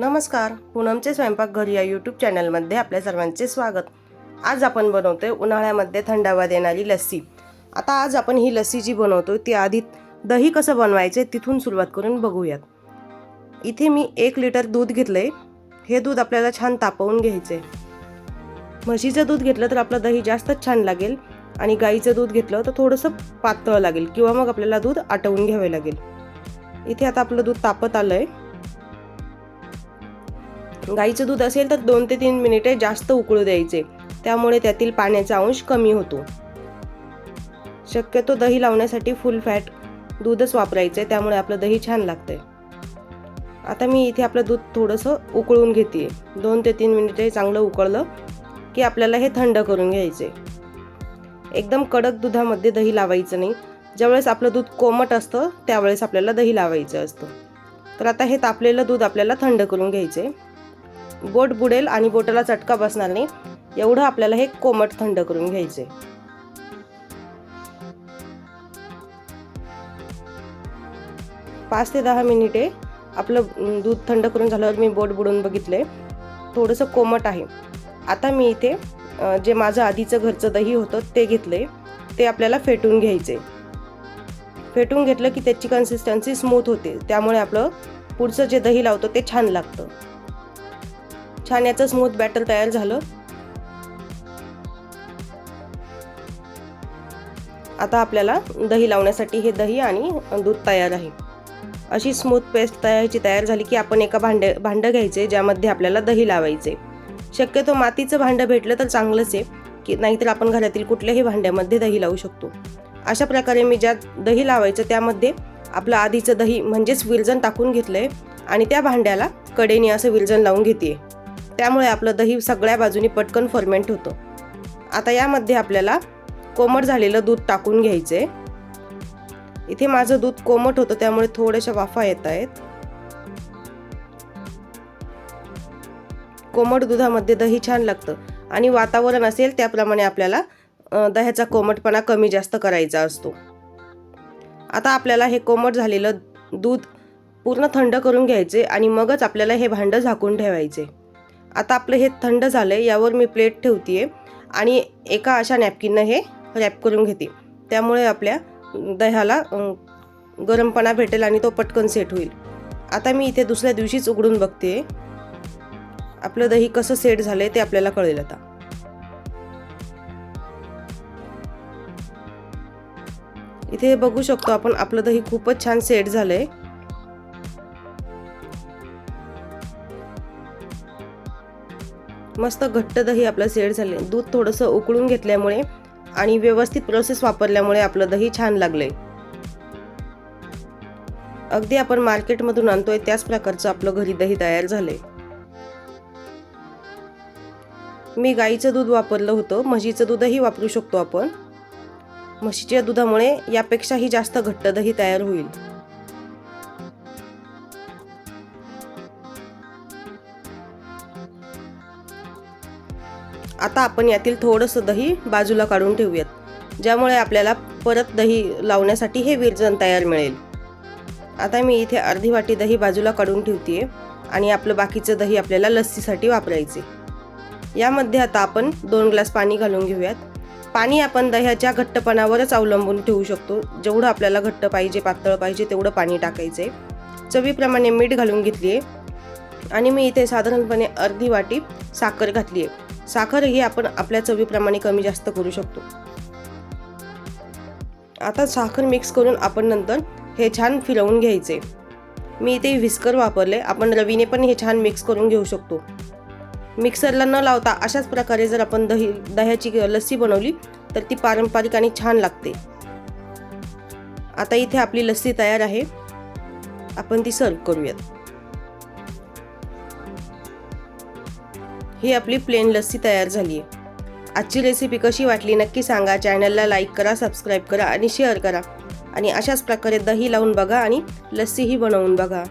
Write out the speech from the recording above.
नमस्कार पूनमचे स्वयंपाकघर या यूट्यूब चॅनलमध्ये आपल्या सर्वांचे स्वागत. आज आपण बनवतोय उन्हाळ्यामध्ये थंडावा देणारी लस्सी. आता आज आपण ही लस्सी जी बनवतोय ती आधी दही कसं बनवायचे तिथून सुरुवात करून बघूयात. इथे मी एक लिटर दूध घेतलंय. हे दूध आपल्याला छान तापवून घ्यायचे म्हशीचं दूध घेतलं तर आपलं दही जास्तच छान लागेल आणि गाईचं दूध घेतलं तर थोडंसं पातळ लागेल किंवा मग आपल्याला दूध आटवून घ्यावे लागेल. इथे आता आपलं दूध तापत आलं आहे गाईचं दूध असेल तर दोन ते तीन मिनिटे जास्त उकळू द्यायचे. त्यामुळे त्यातील पाण्याचा अंश कमी होतो. शक्यतो दही लावण्यासाठी फुल फॅट दूधच वापरायचं त्यामुळे आपलं दही छान लागतंय. आता मी इथे आपलं दूध थोडंसं उकळून घेते दोन ते तीन मिनिटे चांगलं उकळलं की आपल्याला हे थंड करून घ्यायचे एकदम कडक दुधामध्ये दही लावायचं नाही. ज्यावेळेस आपलं दूध कोमट असतं त्यावेळेस आपल्याला दही लावायचं असतं. तर आता हे तापलेलं दूध आपल्याला थंड करून घ्यायचे बोट बुडेल आणि बोटाला चटका बसणार नाही. एवढं आपल्याला हे कोमट थंड करून घ्यायचे पाच ते दहा मिनिटे आपलं दूध थंड करून झाल्यावर मी बोट बुडून बघितले. थोडंसं कोमट आहे. आता मी इथे जे माझं आधीचं घरचं दही होतं ते घेतले. ते आपल्याला फेटून घ्यायचे फेटून घेतलं की त्याची कन्सिस्टन्सी स्मूथ होते. त्यामुळे आपलं पुढचं जे दही लावतो ते छान लागतं. छान याचं स्मूथ बॅटर तयार झालं. आता आपल्याला दही लावण्यासाठी हे दही आणि दूध तयार आहे. अशी स्मूथ पेस्ट तयारची तयार झाली की आपण एका भांडे भांडं घ्यायचे ज्यामध्ये आपल्याला दही लावायचे. शक्यतो मातीचं भांडं भेटलं तर चांगलंच आहे की नाहीतर आपण घरातील कुठल्याही भांड्यामध्ये दही लावू शकतो. अशा प्रकारे मी ज्या दही लावायचं त्यामध्ये आपलं आधीचं दही म्हणजेच विरजन टाकून घेतलंय आणि त्या भांड्याला कडेने असं विरजन लावून घेते त्यामुळे आपलं दही सगळ्या बाजूनी पटकन फर्मेंट होतं. आता यामध्ये आपल्याला कोमट झालेलं दूध टाकून घ्यायचे. इथे माझं दूध कोमट होतं त्यामुळे थोड्याशा वाफा येत आहेत. कोमट दुधामध्ये दही छान लागतं आणि वातावरण असेल त्याप्रमाणे आपल्याला दह्याचा कोमटपणा कमी जास्त करायचा असतो. आता आपल्याला हे कोमट झालेलं दूध पूर्ण थंड करून घ्यायचे आणि मगच आपल्याला हे भांडं झाकून ठेवायचे. आता आपलं हे थंड झालं आहे यावर मी प्लेट ठेवते आणि एका अशा नॅपकिननं हे रॅप करून घेते. त्यामुळे आपल्या दह्याला गरमपणा भेटेल आणि तो पटकन सेट होईल. आता मी इथे दुसऱ्या दिवशीच उघडून बघते. आपलं दही कसं सेट झालं आहे ते आपल्याला कळेल आता. इथे बघू शकतो आपण आपलं दही खूपच छान सेट झालं आहे मस्त घट्ट दही आपलं सेड झाले. दूध थोडंसं उकळून घेतल्यामुळे आणि व्यवस्थित प्रोसेस वापरल्यामुळे आपलं दही छान लागले अगदी आपण मार्केटमधून आणतोय त्याच प्रकारचं आपलं घरी दही तयार झाले मी गाईचं दूध वापरलं होतं. म्हशीचं दूधही वापरू शकतो आपण. म्हशीच्या दुधामुळे यापेक्षाही जास्त घट्ट दही तयार होईल. आता आपण यातील थोडंसं दही बाजूला काढून ठेवूयात ज्यामुळे आपल्याला परत दही लावण्यासाठी हे विरजण तयार मिळेल. आता मी इथे अर्धी वाटी दही बाजूला काढून ठेवते आणि आपलं बाकीचं दही आपल्याला लस्सीसाठी वापरायचे. यामध्ये आता आपण दोन ग्लास पाणी घालून घेऊयात. पाणी आपण दह्याच्या घट्टपणावरच अवलंबून ठेवू शकतो. जेवढं आपल्याला घट्ट पाहिजे पातळ पाहिजे तेवढं पाणी टाकायचं आहे चवीप्रमाणे मीठ घालून घेतली आहे आणि मी इथे साधारणपणे अर्धी वाटी साखर घातली आहे साखर ही आपण आपल्या चवीप्रमाणे कमी जास्त करू शकतो. आता साखर मिक्स करून आपण नंतर हे छान फिरवून घ्यायचे. मी इथे व्हिस्कर वापरले आपण रवीने पण हे छान मिक्स करून घेऊ शकतो. मिक्सरला न लावता अशाच प्रकारे जर आपण दही दह्याची लस्सी बनवली तर ती पारंपरिक आणि छान लागते. आता इथे आपली लस्सी तयार आहे. आपण ती सर्व करूयात. ही आपली प्लेन लस्सी तयार झाली आहे. आजची रेसिपी कशी वाटली नक्की सांगा. चॅनलला लाईक करा सबस्क्राईब करा आणि शेअर करा. आणि अशाच प्रकारे दही लावून बघा आणि लस्सीही बनवून बघा.